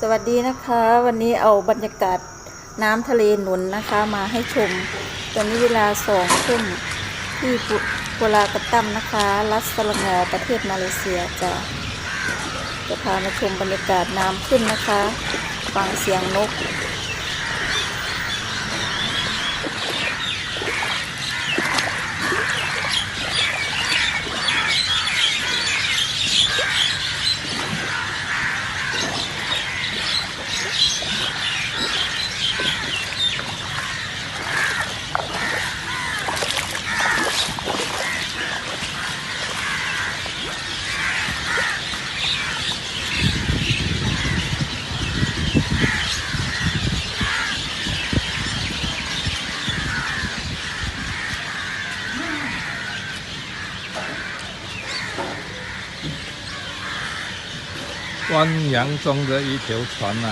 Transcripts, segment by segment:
สวัสดีนะคะ วันนี้เอาบรรยากาศน้ำทะเลหนุนนะคะ มาให้ชม ตอนนี้เวลาสองทุ่มที่ปุกัวลากระตั้มนะคะ รัสสลงอประเทศมาเลเซียจะจะพามาชมบรรยากาศน้ำขึ้นนะคะ ฟังเสียงนก 汪洋中的一条船啊！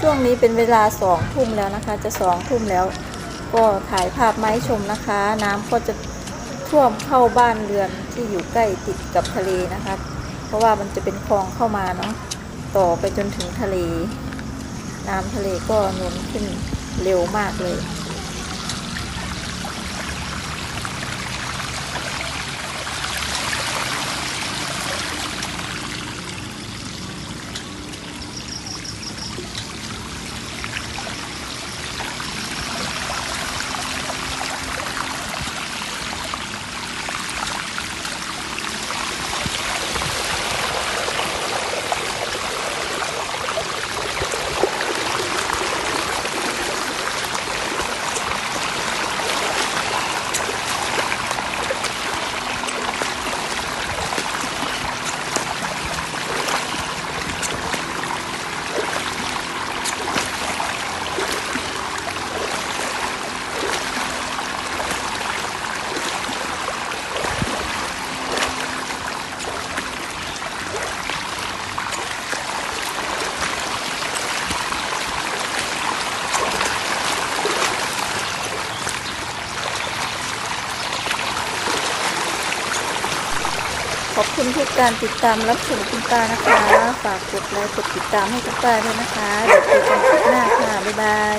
ช่วงนี้เป็นเวลาสองทุ่มแล้วนะคะ จะสองทุ่มแล้ว ก็ถ่ายภาพมาให้ชมนะคะ น้ำก็จะ ท่วมเข้าบ้านเรือนที่อยู่ใกล้ติดกับทะเลนะคะ เพราะว่ามันจะเป็นคลองเข้ามาเนาะต่อไปจนถึงทะเล น้ำทะเลก็หนุนขึ้นเร็วมากเลย ขอบคุณทุกการติดตามรับชมคุณป้านะคะ ฝากกดไลค์กดติดตามให้คุณป้าด้วยนะคะเดี๋ยวเจอกันคลิปหน้าค่ะ บ๊ายบาย